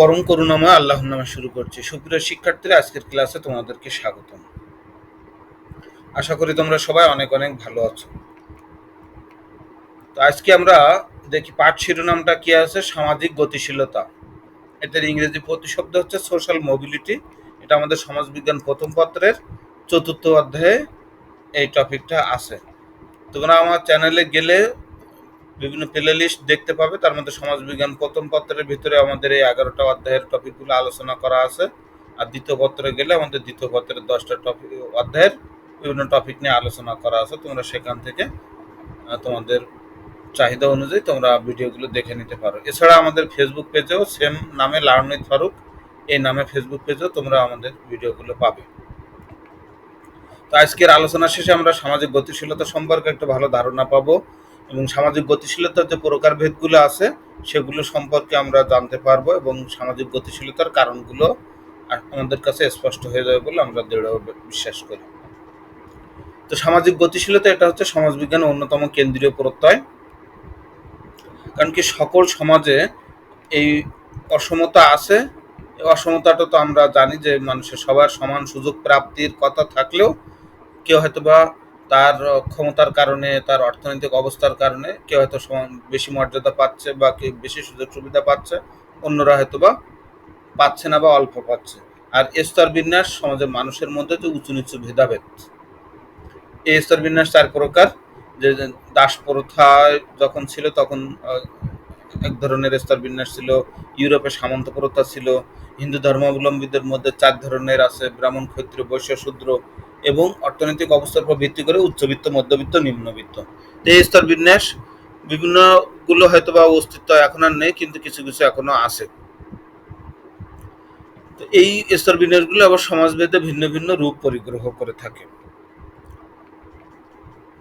পরম করুণাময় আল্লাহর নামে শুরু করছি। সুপ্রিয় শিক্ষার্থীরা, আজকের ক্লাসে তোমাদেরকে স্বাগতম। আশা করি তোমরা সবাই অনেক অনেক ভালো আছো। তো আজকে আমরা দেখি পাঠ শিরোনামটা কি আছে? সামাজিক গতিশীলতা। এটার ইংরেজি প্রতিশব্দ হচ্ছে সোশ্যাল মোবিলিটি এটা আমাদের সমাজবিজ্ঞান প্রথম পত্রের চতুর্থ অধ্যায়ে এই টপিকটা আছে। তোমরা আমার চ্যানেলে গেলে বিভিন্ন প্লে লিস্ট দেখতে পাবে। তার মধ্যে সমাজবিজ্ঞান প্রথম পত্রের ভিতরে আমাদের এই এগারোটা অধ্যায়ের টপিকগুলো আলোচনা করা আছে। আর দ্বিতীয় পত্রে গেলে আমাদের দ্বিতীয় পত্রের দশটা টপিক অধ্যায়ের বিভিন্ন টপিক নিয়ে আলোচনা করা আছে। তোমরা সেখান থেকে তোমাদের চাহিদা অনুযায়ী তোমরা ভিডিওগুলো দেখে নিতে পারো। এছাড়া আমাদের ফেসবুক পেজেও সেম নামে লার্ন উইথ ফারুক এই নামে ফেসবুক পেজেও তোমরা আমাদের ভিডিওগুলো পাবে। তো আজকের আলোচনা শেষে আমরা সামাজিক গতিশীলতা সম্পর্কে একটা ভালো ধারণা পাবো। এবং সামাজিক গতিশীলতার যে প্রকারভেদগুলো আছে, সেগুলো সম্পর্কে আমরা জানতে পারব এবং সামাজিক গতিশীলতার কারণগুলো আমাদের কাছে স্পষ্ট হয়ে যাবে বলে আমরা দৃঢ় বিশ্বাস করি। তো সামাজিক গতিশীলতা এটা হচ্ছে সমাজবিজ্ঞানের অন্যতম কেন্দ্রীয় প্রত্যয়। কারণ কি সকল সমাজে এই অসমতা আছে। অসমতাটা তো আমরা জানি যে মানুষের সবার সমান সুযোগ প্রাপ্তির কথা থাকলেও কেউ হয়তো বা তার ক্ষমতার কারণে, তার অর্থনৈতিক অবস্থার কারণে কেউ হয়তো বেশি মর্যাদা পাচ্ছে বা কেউ বেশি সুযোগ সুবিধা পাচ্ছে, অন্যরা হয়তো বা পাচ্ছে না বা অল্প পাচ্ছে। আর স্তর বিন্যাস সমাজের মানুষের মধ্যে যে উঁচু নিচু ভেদাভেদ। এই স্তর বিন্যাস চার প্রকার। যে দাস প্রথায় যখন ছিল তখন এক ধরনের স্তর বিন্যাস ছিল, ইউরোপে সামন্ত প্রথা ছিল, হিন্দু ধর্মাবলম্বীদের মধ্যে চার ধরনের আছে, ব্রাহ্মণ, ক্ষত্রিয়, বৈশ্য, শূদ্র এবং অর্থনৈতিক অবস্থার উপর ভিত্তি করে উচ্চবিত্ত, মধ্যবিত্ত, নিম্নবিত্ত। এই স্তর বিন্যাস বিভিন্নগুলো হয়তো বা অস্তিত্ব এখন আর নেই, কিন্তু কিছু কিছু এখনও আছে। এই স্তর বিন্যাসগুলো আবার সমাজভেদে ভিন্ন ভিন্ন রূপ পরিগ্রহ করে থাকে।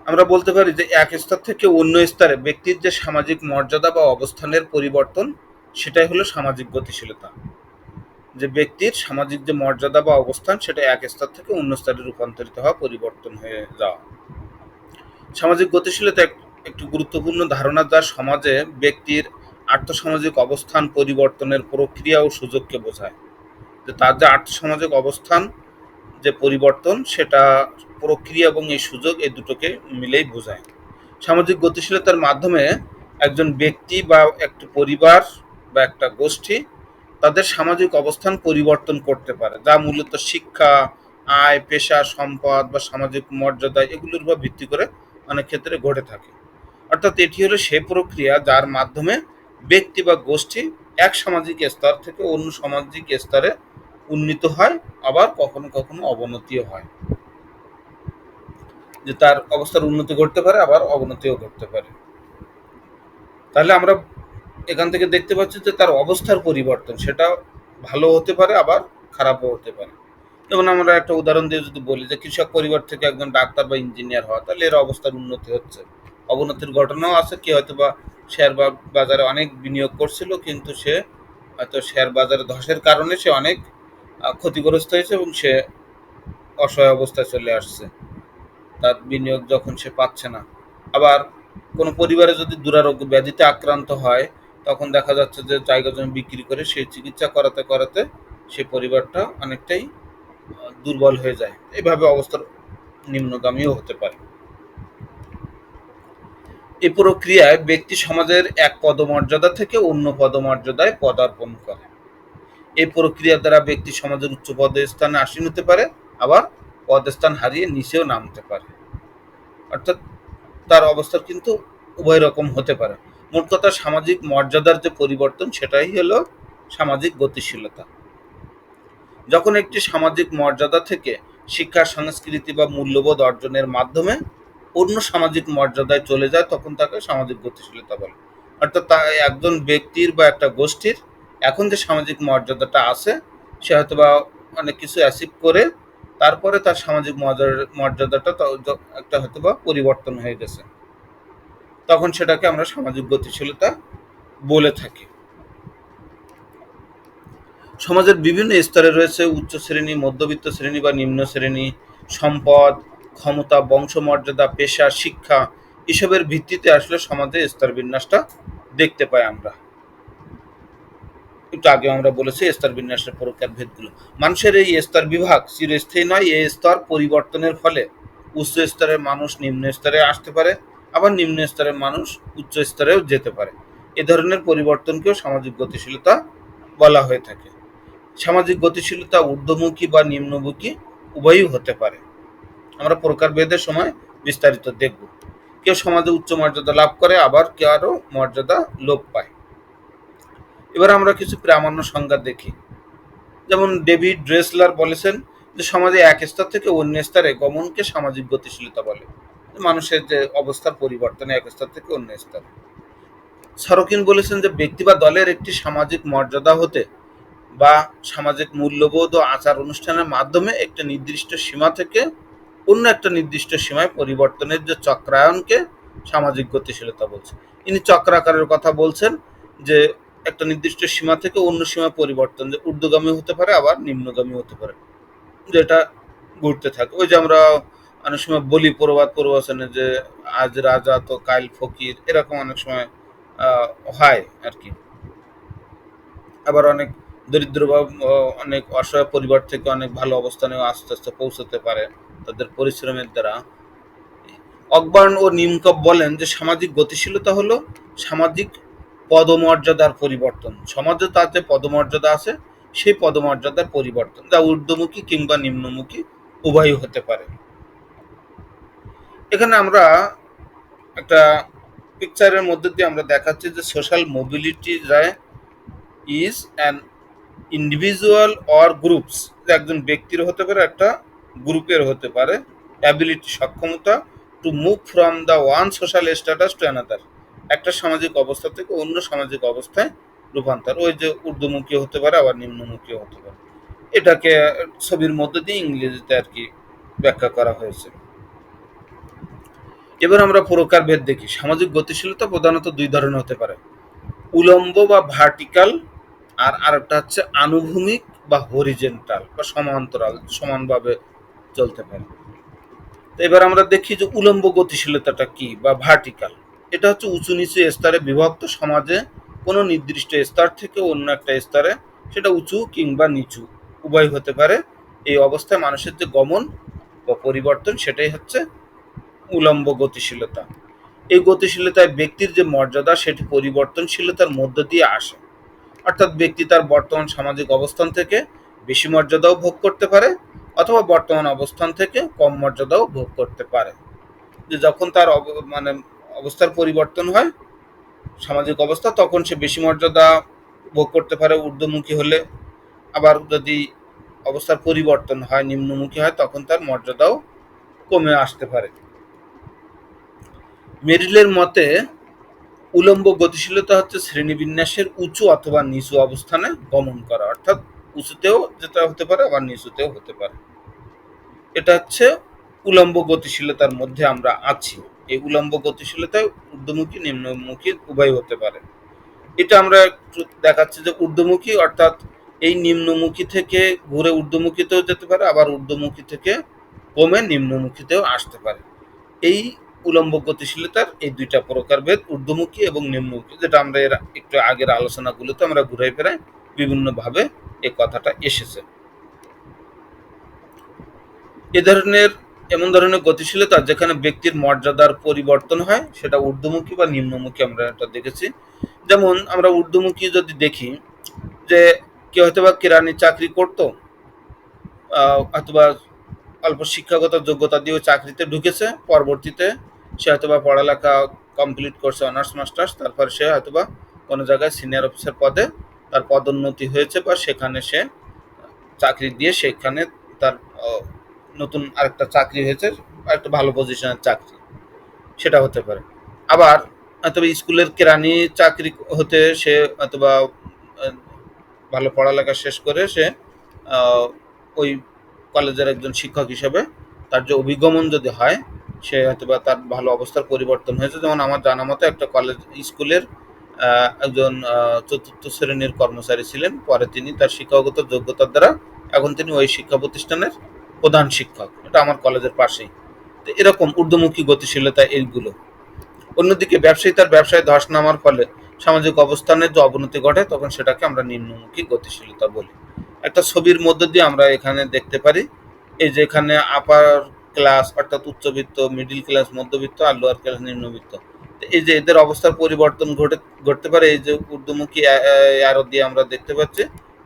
আমরা বলতে পারি যে এক স্তর থেকে অন্য স্তরে ব্যক্তির যে সামাজিক মর্যাদা বা অবস্থানের পরিবর্তন, সেটাই হলো সামাজিক গতিশীলতা। যে ব্যক্তির সামাজিক যে মর্যাদা বা অবস্থান, সেটা এক স্তর থেকে অন্য স্তরে রূপান্তরিত হওয়া, পরিবর্তন হয়ে যাওয়া। সামাজিক গতিশীলতা এক- একটি গুরুত্বপূর্ণ ধারণা যা সমাজে ব্যক্তির আর্থসামাজিক অবস্থান পরিবর্তনের প্রক্রিয়া ও সুযোগকে বোঝায়। যে তার যে আর্থসামাজিক অবস্থান, যে পরিবর্তন, সেটা প্রক্রিয়া এবং এই সুযোগ এই দুটোকে মিলেই বোঝায়। সামাজিক গতিশীলতার মাধ্যমে একজন ব্যক্তি বা একটি পরিবার বা একটা গোষ্ঠী তাদের সামাজিক অবস্থান পরিবর্তন করতে পারে, যা মূলত শিক্ষা, আয়, পেশা, সম্পদ বা সামাজিক মর্যাদা এগুলোর উপর ভিত্তি করে অনেক ক্ষেত্রে ঘটে থাকে। অর্থাৎ এটি হলো সেই প্রক্রিয়া যার মাধ্যমে ব্যক্তি বা গোষ্ঠী এক সামাজিক স্তর থেকে অন্য সামাজিক স্তরে উন্নীত হয়, আবার কখনো কখনো অবনতিও হয়। যে তার অবস্থার উন্নতি ঘটতে পারে, আবার অবনতিও ঘটতে পারে। তাহলে আমরা এখান থেকে দেখতে পাচ্ছি যে তার অবস্থার পরিবর্তন, সেটা ভালো হতে পারে, আবার খারাপও হতে পারে। যেমন আমরা একটা উদাহরণ দিয়ে যদি বলি যে কৃষক পরিবার থেকে একজন ডাক্তার বা ইঞ্জিনিয়ার হওয়া, তাহলে এর অবস্থার উন্নতি হচ্ছে। অবনতির ঘটনাও আছে কি হয়তো বা শেয়ার বাজারে অনেক বিনিয়োগ করছিল, কিন্তু সে হয়তো শেয়ার বাজারে ধসের কারণে সে অনেক ক্ষতিগ্রস্ত হয়েছে এবং সে অসহায় অবস্থায় চলে আসছে। তার বিনিয়োগ যখন সে পাচ্ছে না। আবার কোনো পরিবারে যদি দুরারোগ্য ব্যাধিতে আক্রান্ত হয়, তখন দেখা যাচ্ছে যে জায়গা জমি বিক্রি করে সেই চিকিৎসা করাতে করাতে সে পরিবারটা অনেকটাই দুর্বল হয়ে যায়। এভাবে অবস্থার নিম্নগামীও হতে পারে। এই প্রক্রিয়ায় ব্যক্তি সমাজের এক পদমর্যাদা থেকে অন্য পদমর্যাদায় পদার্পণ করে। এই প্রক্রিয়া দ্বারা ব্যক্তি সমাজের উচ্চ পদে স্থানে আসীন হতে পারে, আবার পদস্থান হারিয়ে নিচেও নামতে পারে। অর্থাৎ তার অবস্থা কিন্তু উভয় রকম হতে পারে। মোট কথা সামাজিক মর্যাদার যে পরিবর্তন, সেটাই হলো সামাজিক গতিশীলতা। যখন একটি সামাজিক মর্যাদা থেকে শিক্ষা, সংস্কৃতি বা মূল্যবোধ অর্জনের মাধ্যমে অন্য সামাজিক মর্যাদায় চলে যায়, তখন তাকে সামাজিক গতিশীলতা বলে। অর্থাৎ তা একজন ব্যক্তির বা একটা গোষ্ঠীর এখন যে সামাজিক মর্যাদাটা আছে, সে হয়তো বা অনেক কিছু অ্যাচিভ করে তারপরে তার সামাজিক মর্যাদাটা একটা হয়তো বা পরিবর্তন হয়ে গেছে। তখন সেটাকে আমরা সামাজিক গতিশীলতা বলে থাকি। সমাজের বিভিন্ন স্তরে রয়েছে উচ্চ শ্রেণি, মধ্যবিত্ত শ্রেণি বা নিম্ন শ্রেণি, সম্পদ, ক্ষমতা, বংশমর্যাদা, পেশা, শিক্ষা, এসবের ভিত্তিতে আসলে সমাজে স্তর বিন্যাসটা দেখতে পাই আমরা। একটু আগে আমরা বলেছি, স্তর বিন্যাসের প্রকার ভেদগুলো। মানুষের এই স্তর বিভাগ চিরস্থায়ী নয়, এই স্তর পরিবর্তনের ফলে উচ্চ স্তরের মানুষ নিম্ন স্তরে আসতে পারে, আবার নিম্ন স্তরের মানুষ উচ্চ স্তরেও যেতে পারে। এ ধরনের পরিবর্তনকেও সামাজিক গতিশীলতা বলা হয়ে থাকে। সামাজিক গতিশীলতা ঊর্ধ্বমুখী বা নিম্নমুখী উভয়ই হতে পারে। আমরা প্রকারভেদের সময় বিস্তারিত দেখব। কেউ সমাজে উচ্চ মর্যাদা লাভ করে, আবার কেউ আরও মর্যাদা লোপ পায়। এবার আমরা কিছু প্রামাণ্য সংজ্ঞা দেখি। যেমন ডেভিড ড্রেসলার বলেছেন যে সমাজে এক স্তর থেকে অন্য স্তরে গমনকে সামাজিক গতিশীলতা বলে। মানুষের যে অবস্থার পরিবর্তনে এক স্তর থেকে অন্য স্তরে। সরকিন বলেছেন যে ব্যক্তি বা দলের একটি সামাজিক মর্যাদা হতে বা সামাজিক মূল্যবোধ ও আচার অনুষ্ঠানের মাধ্যমে একটা নির্দিষ্ট সীমা থেকে অন্য একটা নির্দিষ্ট সীমায় পরিবর্তনের যে চক্রায়নকে সামাজিক গতিশীলতা বলছে। ইনি চক্রাকারের কথা বলছেন যে একটা নির্দিষ্ট সীমা থেকে অন্য সীমা পরিবর্তন, যে ঊর্ধ্বগামী হতে পারে, আবার নিম্নগামী হতে পারে, যেটা ঘুরতে থাকে। ওই যে আমরা অনেক সময় বলি প্রবাদ প্রবাচনে যে, আজ রাজা তো কাইল ফকির, এরকম অনেক সময় হয় আর কি। আবার অনেক দরিদ্র বা অনেক অসহায় পরিবার থেকে অনেক ভালো অবস্থানে আস্তে আস্তে পৌঁছতে পারে তাদের পরিশ্রমের দ্বারা। অকবার্ন ও নিমকপ বলেন যে সামাজিক গতিশীলতা হলো সামাজিক পদমর্যাদার পরিবর্তন। সমাজে তার যে পদমর্যাদা আছে, সেই পদমর্যাদার পরিবর্তন, যা ঊর্ধ্বমুখী কিংবা নিম্নমুখী উভয়ই হতে পারে। এখানে আমরা একটা পিকচারের মধ্যে দিয়ে আমরা দেখাচ্ছি যে সোশ্যাল মোবিলিটি যায় is an individual or groups একজন ব্যক্তির হতে পারে, একটা গ্রুপের হতে পারে। অ্যাবিলিটি সক্ষমতা to move from the one social status to another একটা সামাজিক অবস্থা থেকে অন্য সামাজিক অবস্থায় রূপান্তর। ওই যে ঊর্ধ্বমুখী হতে পারে, আবার নিম্নমুখী হতে পারে। এটাকে ছবির মধ্যে দিয়ে ইংরেজিতে আর কি ব্যাখ্যা করা হয়েছে। এবার আমরা প্রকার ভেদ দেখি। সামাজিক গতিশীলতা প্রধানত দুই ধরনের হতে পারে। উলম্ব বা ভার্টিক্যাল আর আরেকটা হচ্ছে আনুভূমিক বা হরিজেন্টাল বা সমান্তরাল, সমানভাবে চলতে পারে। তো এবার আমরা দেখি যে উলম্ব গতিশীলতাটা কি বা ভার্টিক্যাল এটা হচ্ছে উঁচু নিচু স্তরে বিভক্ত সমাজে কোনো নির্দিষ্ট স্তর থেকে অন্য একটা স্তরে সেটা উঁচু কিংবা নিচু, উভয় হতে পারে। এই অবস্থায় মানুষের যে গমন বা পরিবর্তন সেটাই হচ্ছে উলম্ব গতিশীলতা। এই গতিশীলতায় ব্যক্তির যে মর্যাদা সেটি পরিবর্তনশীলতার মধ্য দিয়ে আসে। অর্থাৎ ব্যক্তি তার বর্তমান সামাজিক অবস্থান থেকে বেশি মর্যাদাও ভোগ করতে পারে অথবা বর্তমান অবস্থান থেকে কম মর্যাদাও ভোগ করতে পারে। যে যখন তার মানে অবস্থার পরিবর্তন হয়, সামাজিক অবস্থা, তখন সে বেশি মর্যাদা ভোগ করতে পারে ঊর্ধ্বমুখী হলে। আবার যদি অবস্থার পরিবর্তন হয়, নিম্নমুখী হয়, তখন তার মর্যাদাও কমে আসতে পারে। মেরিলের মতে, উলম্ব গতিশীলতা হচ্ছে শ্রেণীবিন্যাসের উঁচু অথবা নিচু অবস্থানে গমন করা, অর্থাৎ উঁচুতেও যেটা হতে পারে, আবার নিচুতেও হতে পারে। এটা হচ্ছে উলম্ব গতিশীলতার মধ্যে আমরা আছি। এই উলম্ব গতিশীলতায় ঊর্ধ্বমুখী, নিম্নমুখী উভয় হতে পারে। এটা আমরা একটু দেখাচ্ছি যে ঊর্ধ্বমুখী অর্থাৎ এই নিম্নমুখী থেকে ঘুরে ঊর্ধ্বমুখীতেও যেতে পারে, আবার ঊর্ধ্বমুখী থেকে কমে নিম্নমুখীতেও আসতে পারে। এই উলম্ব গতিশীলতার এই দুইটা প্রকারভেদ, ঊর্ধ্বমুখী এবং নিম্নমুখী, যেটা আমরা এর একটু আগের আলোচনাগুলোতে আমরা ঘুরাই ফেরাই, বিভিন্নভাবে এই কথাটা এসেছে। এ ধরনের এমন ধরনের গতিশীলতা যেখানে ব্যক্তির মর্যাদার পরিবর্তন হয়, সেটা ঊর্ধ্বমুখী বা নিম্নমুখী আমরা এটা দেখেছি। যেমন আমরা ঊর্ধ্বমুখী যদি দেখি যে কেউ হয়তো বা কেরানির চাকরি করতো অথবা অল্প শিক্ষাগত যোগ্যতা দিয়েও চাকরিতে ঢুকেছে, পরবর্তীতে সে হয়তোবা পড়ালেখা কমপ্লিট করছে, অনার্স, মাস্টার্স, তারপর সে হয়তোবা কোনো জায়গায় সিনিয়র অফিসার পদে তার পদোন্নতি হয়েছে বা সেখানে সে চাকরি দিয়ে সেখানে তার নতুন আরেকটা চাকরি হয়েছে একটা ভালো পজিশনের চাকরি। সেটা হতে পারে। আবার হয়তো স্কুলের কেরানি চাকরি হতে সে অথবা ভালো পড়ালেখা শেষ করে সে ওই কলেজের একজন শিক্ষক হিসেবে তার যে অভিগমন যদি হয়, সে হয়তো বা তার ভালো অবস্থার পরিবর্তন হয়েছে। যেমন আমার জানা মতো একটা কলেজ, স্কুলের একজন চতুর্থ শ্রেণির কর্মচারী ছিলেন। পরে তিনি তার শিক্ষাগত যোগ্যতার দ্বারা এখন তিনি ওই শিক্ষা প্রতিষ্ঠানের প্রধান শিক্ষক। এটা আমার কলেজের পাশেই। তো এরকম ঊর্ধ্বমুখী গতিশীলতা এইগুলো। অন্যদিকে ব্যবসায়ী তার ব্যবসায় ধস নামার ফলে সামাজিক অবস্থানের যে অবনতি ঘটে, তখন সেটাকে আমরা নিম্নমুখী গতিশীলতা বলি। একটা ছবির মধ্য দিয়ে আমরা এখানে দেখতে পারি, এই যে এখানে আপার ক্লাস অর্থাৎ উচ্চবিত্ত মিডিল ক্লাস মধ্যবিত্ত আর লোয়ার ক্লাস নিম্নবিত্ত। এই যে এদের অবস্থার পরিবর্তন ঘটে, ঘটতে পারে, এই যে ঊর্ধ্বমুখী অ্যারো দিয়ে আমরা দেখতে পাচ্ছি,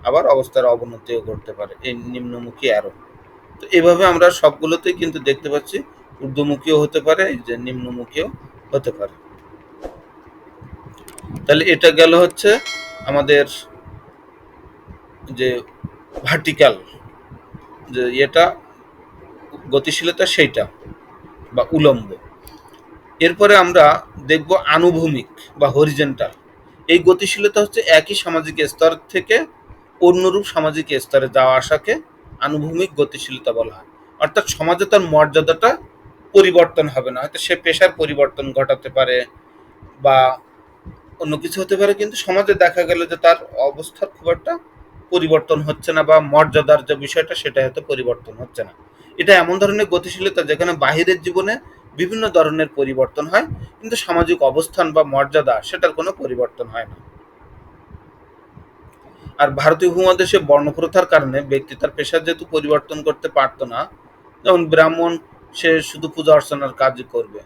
আবার অবস্থার অবনতিও ঘটতে পারে, এই নিম্নমুখী অ্যারো তো এভাবে আমরা সবগুলোতেই কিন্তু দেখতে পাচ্ছি। ঊর্ধ্বমুখীও হতে পারে যে নিম্নমুখীও হতে পারে। তাহলে এটা গেল হচ্ছে আমাদের যে ভার্টিক্যাল যে এটা গতিশীলতা সেইটা বা উলম্ব। এরপরে আমরা দেখব আনুভূমিক বা হরিজেন্টাল এই গতিশীলতা হচ্ছে একই সামাজিক স্তর থেকে অন্যরূপ সামাজিক স্তরে যাওয়া আসাকে আনুভূমিক গতিশীলতা বলা হয়। অর্থাৎ সমাজে তার মর্যাদাটা পরিবর্তন হবে না। হয়তো সে পেশার পরিবর্তন ঘটাতে পারে বা অন্য কিছু হতে পারে, কিন্তু সমাজে দেখা গেল যে তার অবস্থার খুব একটা পরিবর্তন হচ্ছে না বা মর্যাদার যে বিষয়টা, সেটা হয়তো পরিবর্তন হচ্ছে না। এটা এমন ধরনের গতিশীলতা যেখানে বাহিরের জীবনে বিভিন্ন ধরনের পরিবর্তন হয়, কিন্তু সামাজিক অবস্থান বা মর্যাদা, সেটার কোনো পরিবর্তন হয় না। আর ভারতীয় উপমহাদেশে বর্ণপ্রথার কারণে ব্যক্তি তার পেশার যেহেতু পরিবর্তন করতে পারতো না যেমন ব্রাহ্মণ সে শুধু পূজা অর্চনার কাজই করবে।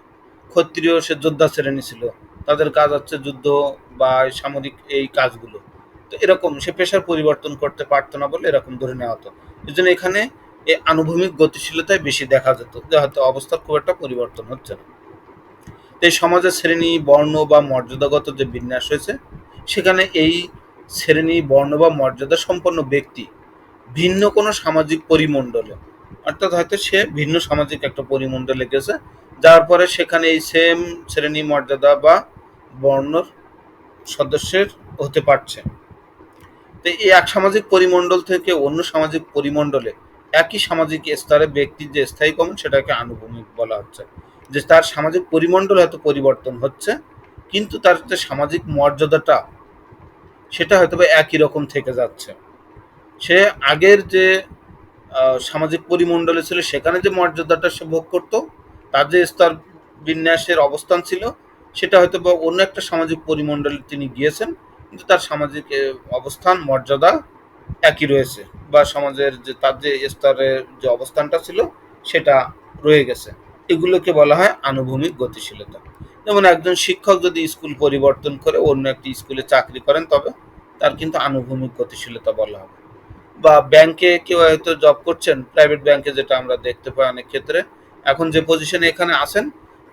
ক্ষত্রিয় সে যোদ্ধা শ্রেণি ছিল, তাদের কাজ হচ্ছে যুদ্ধ বা সামরিক এই কাজগুলো। তো এরকম সে পেশার পরিবর্তন করতে পারতো না বলে এরকম ধরে নেওয়া হতো। এই জন্য এখানে এই আনুভূমিক গতিশীলতায় বেশি দেখা যেত, যে হয়তো অবস্থার খুব একটা পরিবর্তন হচ্ছে না। এই সমাজের শ্রেণি, বর্ণ বা মর্যাদাগত যে বিন্যাস হয়েছে, সেখানে এই শ্রেণি, বর্ণ বা মর্যাদা সম্পন্ন ব্যক্তি ভিন্ন কোনো সামাজিক পরিমণ্ডলে। অর্থাৎ হয়তো সে ভিন্ন সামাজিক একটা পরিমণ্ডলে গেছে, যার পরে সেখানে এই সেম শ্রেণি, মর্যাদা বা বর্ণর সদস্যের হতে পারছে। তো এই এক সামাজিক পরিমণ্ডল থেকে অন্য সামাজিক পরিমণ্ডলে একই সামাজিক স্তরে ব্যক্তির যে স্থায়ী কমন সেটাকে আনুভূমিক বলা হচ্ছে। যে তার সামাজিক পরিমণ্ডল হয়তো পরিবর্তন হচ্ছে, কিন্তু তার যে সামাজিক মর্যাদাটা সেটা হয়তো একই রকম থেকে যাচ্ছে। সে আগের যে সামাজিক পরিমণ্ডলে ছিল, সেখানে যে মর্যাদাটা সে ভোগ করত, তার যে স্তর বিন্যাসের অবস্থান ছিল, সেটা হয়তো বা অন্য একটা সামাজিক পরিমণ্ডলে তিনি গিয়েছেন, কিন্তু তার সামাজিক অবস্থান, মর্যাদা একই রয়েছে বা সমাজের যে, তার যে স্তরের যে অবস্থানটা ছিল, সেটা রয়ে গেছে। এগুলোকে বলা হয় আনুভূমিক গতিশীলতা। যেমন একজন শিক্ষক যদি স্কুল পরিবর্তন করে অন্য একটি স্কুলে চাকরি করেন, তবে তার কিন্তু আনুভূমিক গতিশীলতা বলা হবে। বা ব্যাংকে কেউ হয়তো জব করছেন প্রাইভেট ব্যাংকে যেটা আমরা দেখতে পাই অনেক ক্ষেত্রে, এখন যে পজিশনে এখানে আসেন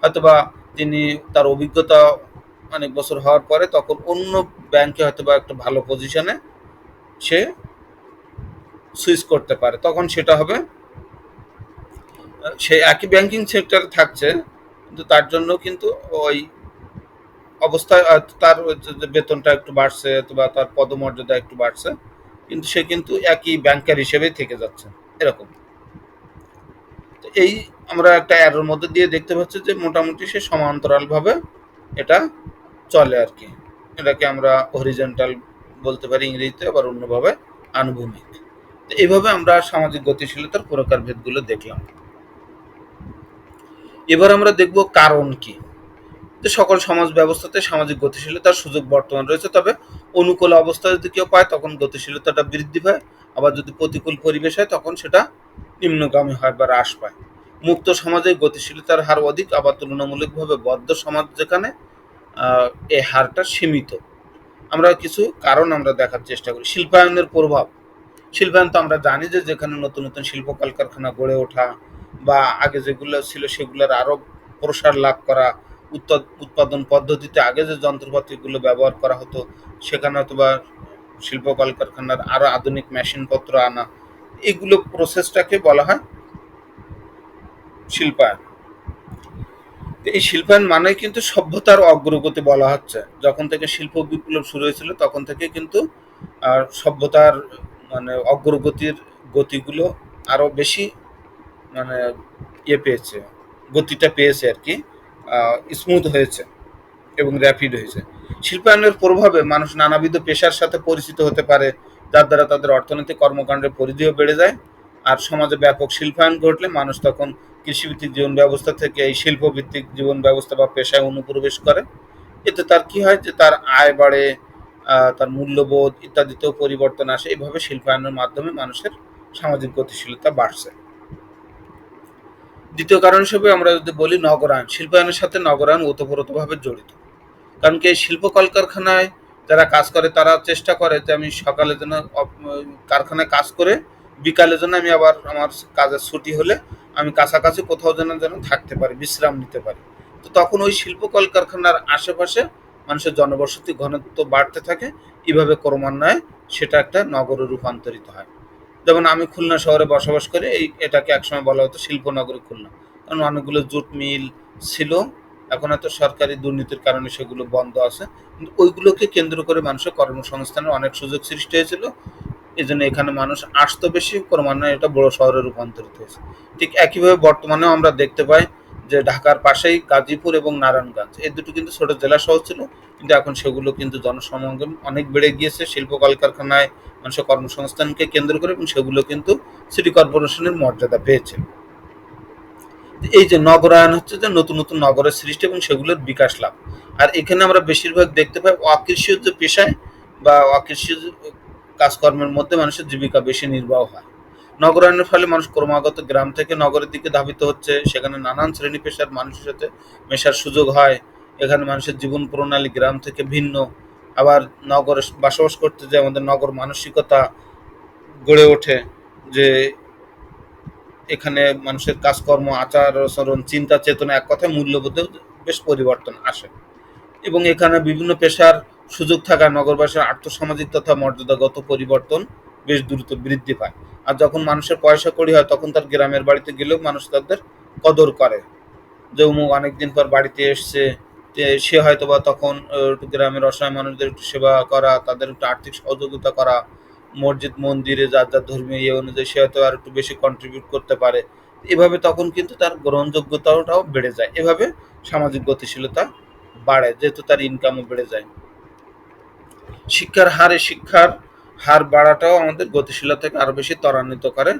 হয়তোবা তিনি তার অভিজ্ঞতা অনেক বছর হওয়ার পরে তখন অন্য ব্যাংকে হয়তোবা একটা ভালো পজিশনে সে সুইচ করতে পারে। তখন সেটা হবে, সে একই ব্যাংকিং সেক্টরে থাকছে কিন্তু তার জন্য কিন্তু ওই অবস্থায় তার বেতনটা একটু বাড়ছে অথবা তার পদমর্যাদা একটু বাড়ছে, কিন্তু সে কিন্তু একই ব্যাংকার হিসেবেই থেকে যাচ্ছে, এরকম। এই আমরা একটা অ্যারোর মধ্যে দিয়ে দেখতে পাচ্ছি যে মোটামুটি সে সমান্তরালভাবে এটা চলে আর কি। এটাকে আমরা হরিজেন্টাল বলতে পারি ইংরেজিতে, আবার অন্যভাবে আনুভূমিক। তো এইভাবে আমরা সামাজিক গতিশীলতার প্রকারভেদগুলো দেখলাম। এবার আমরা দেখব কারণ কি। যে সকল সমাজ ব্যবস্থাতে সামাজিক গতিশীলতার সুযোগ বর্তমান রয়েছে, তবে অনুকূল অবস্থা যদি কেউ পায়, তখন গতিশীলতাটা বৃদ্ধি পায়। আবার যদি প্রতিকূল পরিবেশ হয়, তখন সেটা নিম্নগামী হয় বা হ্রাস পায়। মুক্ত সমাজে গতিশীলতার হার অধিক, আবার তুলনামূলকভাবে বদ্ধ সমাজ যেখানে এই হারটা সীমিত। আমরা কিছু কারণ আমরা দেখার চেষ্টা করি। শিল্পায়নের প্রভাব। শিল্পায়ন তো আমরা জানি যে যেখানে নতুন নতুন শিল্প কলকারখানা গড়ে ওঠা বা আগে যেগুলো ছিল সেগুলোর আরও প্রসার লাভ করা উৎপাদন পদ্ধতিতে আগে যে যন্ত্রপাতিগুলো ব্যবহার করা হতো, সেখানে অথবা শিল্প কলকারখানার আরও আধুনিক মেশিনপত্র আনা, এগুলো প্রসেসটাকে বলা হয় শিল্পায়ন। এই শিল্পায়ন মানে কিন্তু সভ্যতার অগ্রগতি বলা হচ্ছে। যখন থেকে শিল্প বিপ্লব শুরু হয়েছিল, তখন থেকে কিন্তু সভ্যতার মানে অগ্রগতির গতিগুলো আরও বেশি মানে ইয়ে পেয়েছে, গতিটা পেয়েছে আর কি স্মুথ হয়েছে এবং র্যাপিড হয়েছে। শিল্পায়নের প্রভাবে মানুষ নানাবিধ পেশার সাথে পরিচিত হতে পারে, যার দ্বারা তাদের অর্থনৈতিক কর্মকাণ্ডের পরিধিও বেড়ে যায়। আর সমাজে ব্যাপক শিল্পায়ন ঘটলে মানুষ তখন কৃষিভিত্তিক জীবন ব্যবস্থা থেকে এই শিল্পভিত্তিক জীবন ব্যবস্থা বা পেশায় অনুপ্রবেশ করে। এতে তার কি হয় যে তার আয় বাড়ে তার মূল্যবোধ ইত্যাদিতেও পরিবর্তন আসে। এইভাবে শিল্পায়নের মাধ্যমে মানুষের সামাজিক গতিশীলতা বাড়ছে। দ্বিতীয় কারণ হিসেবে আমরা যদি বলি নগরায়ন, শিল্পায়নের সাথে নগরায়ন ওতপ্রোতভাবে জড়িত। কারণ কি শিল্প কলকারখানায় যারা কাজ করে, তারা চেষ্টা করে যে আমি সকালে যেন কারখানায় কাজ করে, বিকালে যেন আমি আবার আমার কাজের ছুটি হলে আমি কাছাকাছি কোথাও যেন যেন থাকতে পারি, বিশ্রাম নিতে পারি। তো তখন ওই শিল্প কলকারখানার আশেপাশে মানুষের জনবসতি, ঘনত্ব বাড়তে থাকে। এইভাবে ক্রমান্বয়ে সেটা একটা নগরে রূপান্তরিত হয়। যেমন আমি খুলনা শহরে বসবাস করি, এই এটাকে একসময় বলা হতো শিল্পনগরী খুলনা। কারণ অনেকগুলো জুট মিল ছিল, এখন হয়তো সরকারি দুর্নীতির কারণে সেগুলো বন্ধ আছে। কিন্তু ওইগুলোকে কেন্দ্র করে মানুষের কর্মসংস্থানের অনেক সুযোগ সৃষ্টি হয়েছিল। এই জন্য এখানে মানুষ আসতো বেশি ক্রমান্বয়ে এটা বড় শহরে রূপান্তরিত হয়েছে। ঠিক একইভাবে বর্তমানেও আমরা দেখতে পাই যে ঢাকার পাশেই গাজীপুর এবং নারায়ণগঞ্জ, এই দুটো কিন্তু ছোট জেলা শহর ছিল। কিন্তু এখন সেগুলো কিন্তু জনসমাগম অনেক বেড়ে গিয়েছে। শিল্প কলকারখানায় মানুষের কর্মসংস্থানকে কেন্দ্র করে এবং সেগুলো কিন্তু সিটি কর্পোরেশনের মর্যাদা পেয়েছে। এই যে নগরায়ন হচ্ছে যে নতুন নতুন নগরের সৃষ্টি এবং সেগুলোর বিকাশ লাভ। আর এখানে আমরা বেশিরভাগ দেখতে পাই অকৃষিজ পেশায় বা অকৃষিজ কাজকর্মের মধ্যে মানুষের জীবিকা বেশি নির্বাহ হয়। নগরায়নের ফলে মানুষ ক্রমাগত গ্রাম থেকে নগরের দিকে ধাবিত হচ্ছে, সেখানে নানান শ্রেণি পেশার মানুষের সাথে মেশার সুযোগ হয়। এখানে মানুষের জীবন প্রণালী গ্রাম থেকে ভিন্ন। আবার নগরে বসবাস করতে যে আমাদের নগর মানসিকতা গড়ে ওঠে যে এখানে মানুষের কাজকর্ম, আচার, আচরণ, চিন্তা, চেতনা এক কথায় মূল্যবোধেও বেশ পরিবর্তন আসে। এবং এখানে বিভিন্ন পেশার সুযোগ থাকা নগরবাসীর আর্থসামাজিক তথা মর্যাদাগত পরিবর্তন বেশ দ্রুত বৃদ্ধি পায়। আর যখন মানুষের পয়সা কড়ি হয়, তখন তার গ্রামের বাড়িতে গেলেও মানুষ তাদের কদর করে। যে অমুক অনেকদিন পর বাড়িতে এসছে সে হয়তো বা তখন গ্রামের অসহায় মানুষদের একটু সেবা করা, তাদের একটু আর্থিক সহযোগিতা করা, মসজিদ, মন্দিরে যার যার ধর্মীয় ইয়ে অনুযায়ী সে হয়তো আর একটু বেশি কন্ট্রিবিউট করতে পারে। এভাবে তখন কিন্তু তার গ্রহণযোগ্যতাটাও বেড়ে যায়। এভাবে সামাজিক গতিশীলতা বাড়ে, যেহেতু তার ইনকামও বেড়ে যায়। শিক্ষার হারে শিক্ষার হার বাড়াটাও আমাদের গতিশীলতাকে আরও বেশি ত্বরান্বিত করে।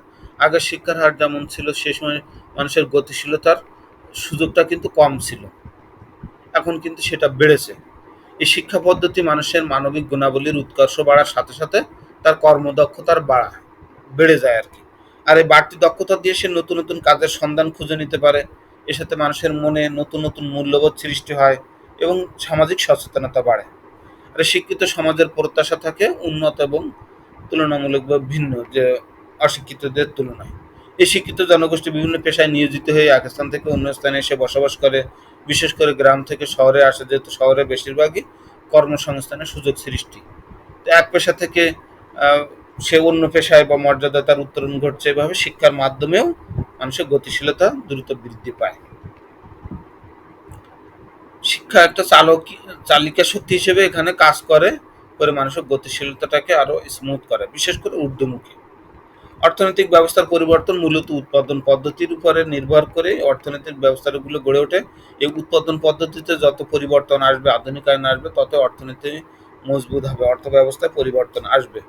আগে শিক্ষার হার যেমন ছিল, সে সময় মানুষের গতিশীলতার সুযোগটা কিন্তু কম ছিল। এখন কিন্তু সেটা বেড়েছে। এই শিক্ষা পদ্ধতি মানুষের মানবিক গুণাবলীর উৎকর্ষ বাড়ার সাথে সাথে তার কর্মদক্ষতার বাড়া বেড়ে যায় আর কি আর এই বাড়তি দক্ষতা দিয়ে সে নতুন নতুন কাজের সন্ধান খুঁজে নিতে পারে। এর সাথে মানুষের মনে নতুন নতুন মূল্যবোধ সৃষ্টি হয় এবং সামাজিক সচেতনতা বাড়ে। আর শিক্ষিত সমাজের প্রত্যাশা থাকে উন্নত এবং তুলনামূলকভাবে ভিন্ন, যে অশিক্ষিতদের তুলনায়। এই শিক্ষিত জনগোষ্ঠী বিভিন্ন পেশায় নিয়োজিত হয়ে এক স্থান থেকে অন্য স্থানে এসে বসবাস করে। বিশেষ করে গ্রাম থেকে শহরে আসে যেহেতু শহরে বেশিরভাগই কর্মসংস্থানের সুযোগ সৃষ্টি। তো এক পেশা থেকে সে অন্য পেশায় বা মর্যাদা তার উত্তরণ ঘটছে এভাবে শিক্ষার মাধ্যমেও মানুষের গতিশীলতা দ্রুত বৃদ্ধি পায়। শিক্ষা একটা চালক, চালিকা শক্তি হিসেবে এখানে কাজ করে করে মানুষের গতিশীলতাটাকে আরও স্মুথ করে, বিশেষ করে ঊর্ধ্বমুখী। অর্থনৈতিক ব্যবস্থার পরিবর্তন মূলত উৎপাদন পদ্ধতির উপরে নির্ভর করে অর্থনৈতিক ব্যবস্থাগুলো গড়ে ওঠে। এই উৎপাদন পদ্ধতিতে যত পরিবর্তন আসবে, আধুনিকায়ন আসবে, তত অর্থনীতি মজবুত হবে অর্থ ব্যবস্থায় পরিবর্তন আসবে।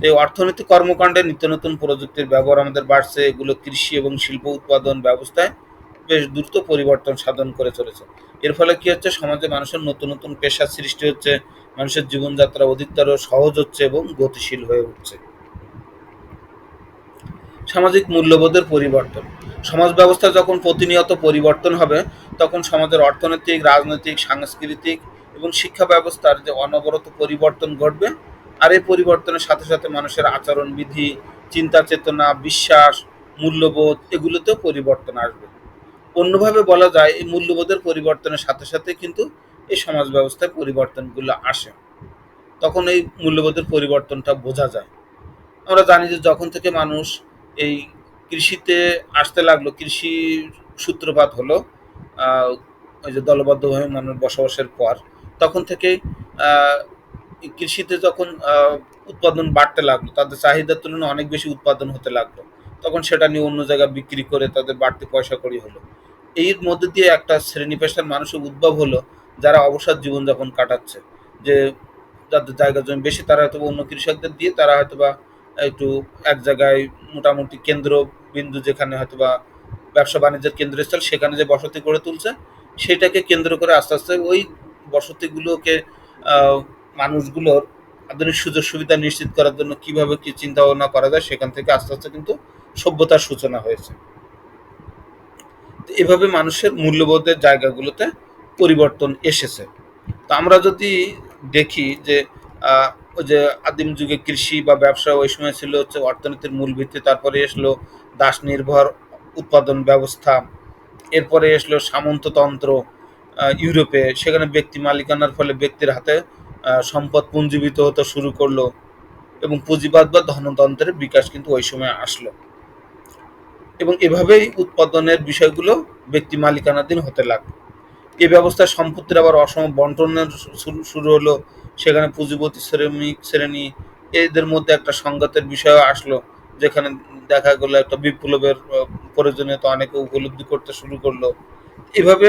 এই অর্থনৈতিক কর্মকাণ্ডে নিত্য নতুন প্রযুক্তির ব্যবহার আমাদের বাড়ছে। এগুলো কৃষি এবং শিল্প উৎপাদন ব্যবস্থায় বেশ দ্রুত পরিবর্তন সাধন করে চলেছে। এর ফলে কি হচ্ছে? সমাজে মানুষের নতুন নতুন পেশার সৃষ্টি হচ্ছে, মানুষের জীবনযাত্রা অধিকতর সহজ হচ্ছে এবং গতিশীল হয়ে উঠছে। সামাজিক মূল্যবোধের পরিবর্তন। সমাজ ব্যবস্থা যখন প্রতিনিয়ত পরিবর্তন হবে, তখন সমাজের অর্থনৈতিক, রাজনৈতিক, সাংস্কৃতিক এবং শিক্ষা ব্যবস্থার যে অনবরত পরিবর্তন ঘটবে, আর এই পরিবর্তনের সাথে সাথে মানুষের আচরণবিধি, চিন্তা চেতনা, বিশ্বাস, মূল্যবোধ এগুলোতেও পরিবর্তন আসবে। অন্যভাবে বলা যায়, এই মূল্যবোধের পরিবর্তনের সাথে সাথে কিন্তু এই সমাজ ব্যবস্থায় পরিবর্তনগুলো আসে। তখন এই মূল্যবোধের পরিবর্তনটা বোঝা যায়। আমরা জানি যে যখন থেকে মানুষ এই কৃষিতে আসতে লাগল, কৃষি সূত্রপাত হলো ওই যে দলবদ্ধভাবে মানুষ বসবাসের পর, তখন থেকেই কৃষিতে যখন উৎপাদন বাড়তে লাগল, তাদের চাহিদার তুলনায় অনেক বেশি উৎপাদন হতে লাগল, তখন সেটা নিয়ে অন্য জায়গায় বিক্রি করে তাদের বাড়তি পয়সা করি হলো। এর মধ্যে দিয়ে একটা শ্রেণি পেশার মানুষের উদ্ভব হলো, যারা অবসর জীবনযাপন কাটাচ্ছে, যে যাদের জায়গা জমি বেশি, তারা হয়তো অন্য কৃষকদের দিয়ে, তারা হয়তো বা একটু এক জায়গায় মোটামুটি কেন্দ্র বিন্দু যেখানে হয়তো বা ব্যবসা বাণিজ্যের কেন্দ্রস্থল, সেখানে যে বসতি গড়ে তুলছে, সেটাকে কেন্দ্র করে আস্তে আস্তে ওই বসতিগুলোকে মানুষগুলোর আধুনিক সুযোগ সুবিধা নিশ্চিত করার জন্য কীভাবে কি চিন্তা ভাবনা করা যায়, সেখান থেকে আস্তে আস্তে কিন্তু সভ্যতার সূচনা হয়েছে। এভাবে মানুষের মূল্যবোধের জায়গাগুলোতে পরিবর্তন এসেছে। তো আমরা যদি দেখি যে ওই যে আদিম যুগে কৃষি বা ব্যবসা ওই সময় ছিল হচ্ছে অর্থনীতির মূল ভিত্তি, তারপরে আসলো দাস নির্ভর উৎপাদন ব্যবস্থা, এরপরে এসলো সামন্ততন্ত্র ইউরোপে, সেখানে ব্যক্তি মালিকানার ফলে ব্যক্তির হাতে সম্পদ পুঞ্জীবিত হতে শুরু করল এবং পুঁজিবাদ বা ধনতন্ত্রের বিকাশ কিন্তু ওই সময় আসলো। এবং এভাবেই উৎপাদনের বিষয়গুলো ব্যক্তি মালিকানাধীন হতে লাগল। এই ব্যবস্থায় সম্পত্তির আবার অসম বন্টনের শুরু হলো সেখানে পুঁজিপতি শ্রমিক শ্রেণি, এদের মধ্যে একটা সংঘাতের বিষয় আসলো, যেখানে দেখা গেলো একটা বিপ্লবের প্রয়োজনীয়তা অনেকে উপলব্ধি করতে শুরু করল। এভাবে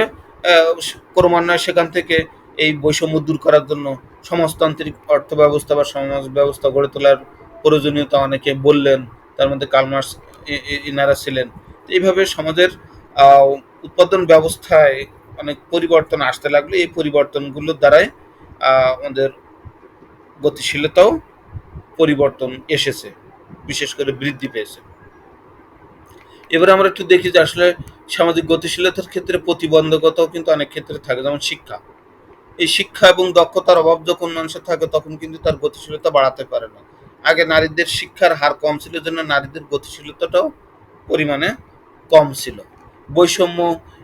ক্রমান্বয়ে সেখান থেকে এই বৈষম্য দূর করার জন্য সমাজতান্ত্রিক অর্থ ব্যবস্থা বা সমাজ ব্যবস্থা গড়ে তোলার প্রয়োজনীয়তা অনেকে বললেন, তার মধ্যে কালমার্স ইনারা ছিলেন। এইভাবে সমাজের উৎপাদন ব্যবস্থায় অনেক পরিবর্তন আসতে লাগল। এই পরিবর্তনগুলোর দ্বারাই আমাদের গতিশীলতাও পরিবর্তন এসেছে, বিশেষ করে বৃদ্ধি পেয়েছে। এবার আমরা একটু দেখি যে আসলে সামাজিক গতিশীলতার ক্ষেত্রে প্রতিবন্ধকতাও কিন্তু অনেক ক্ষেত্রে থাকে, যেমন শিক্ষা। এই শিক্ষা এবং দক্ষতার অভাব যখন মানুষের থাকে, তখন কিন্তু তার গতিশীলতা বাড়াতে পারে না। আগে নারীদের শিক্ষার হার কম ছিল জন্য নারীদের গতিশীলতাটাও পরিমাণে কম ছিল। বৈষম্য,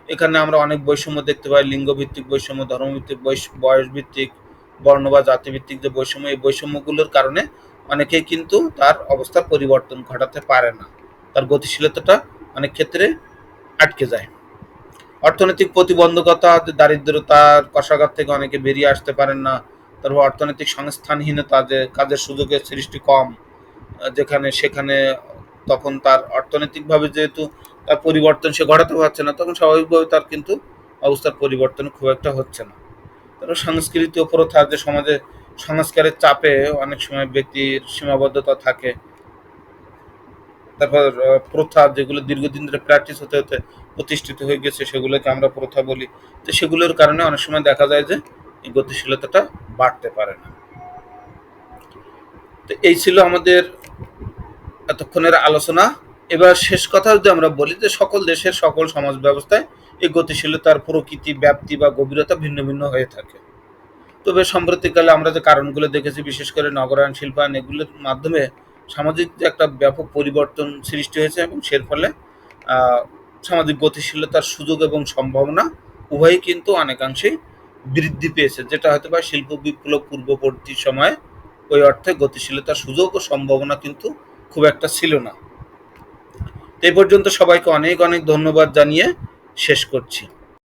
এখানে আমরা অনেক বৈষম্য দেখতে পাই, লিঙ্গভিত্তিক বৈষম্য, ধর্মভিত্তিক বয়স বয়সভিত্তিক বর্ণ বা জাতিভিত্তিক যে বৈষম্য, এই বৈষম্যগুলোর কারণে অনেকেই কিন্তু তার অবস্থার পরিবর্তন ঘটাতে পারে না। তার গতিশীলতাটা অনেক ক্ষেত্রে আটকে যায়। অর্থনৈতিক প্রতিবন্ধকতা দারিদ্রতার কষাঘাত থেকে অনেকে বেরিয়ে আসতে পারেন না। তারপর অর্থনৈতিক সংস্থানহীনতা যে কাজের সুযোগের সৃষ্টি কম, যেখানে সেখানে তখন তার অর্থনৈতিকভাবে যেহেতু তার পরিবর্তন সে ঘটাতে পারছে না, তখন স্বাভাবিকভাবে তার কিন্তু অবস্থার পরিবর্তন খুব একটা হচ্ছে না। তারপর সংস্কৃতি ও প্রথা যে সমাজে সংস্কারের চাপে অনেক সময় ব্যক্তির সীমাবদ্ধতা থাকে। তারপর প্রথা যেগুলো দীর্ঘদিন ধরে প্র্যাকটিস হতে হতে প্রতিষ্ঠিত হয়ে গেছে, সেগুলোকে আমরা প্রথা বলি। তো সেগুলোর কারণে অনেক সময় দেখা যায় যে এই গতিশীলতাটা বাড়তে পারে না। তো এই ছিল আমাদের এতক্ষণের আলোচনা। এবার শেষ কথা যদি আমরা বলি যে সকল দেশের সকল সমাজ ব্যবস্থায় এই গতিশীলতার প্রকৃতি, ব্যাপ্তি বা গভীরতা ভিন্ন ভিন্ন হয়ে থাকে। তবে সাম্প্রতিককালে আমরা যে কারণগুলো দেখেছি, বিশেষ করে নগরায়ণ শিল্পায়ন এগুলোর মাধ্যমে সামাজিক একটা ব্যাপক পরিবর্তন সৃষ্টি হয়েছে এবং সের ফলে সামাজিক গতিশীলতার সুযোগ এবং সম্ভাবনা উভয়ই কিন্তু অনেকাংশেই বৃদ্ধি পেয়েছে, যেটা হয়তো বা শিল্প বিপ্লব পূর্ববর্তী সময়ে ওই অর্থে গতিশীলতার সুযোগ ও সম্ভাবনা কিন্তু খুব একটা ছিল না। এই পর্যন্ত সবাইকে অনেক অনেক ধন্যবাদ জানিয়ে শেষ করছি।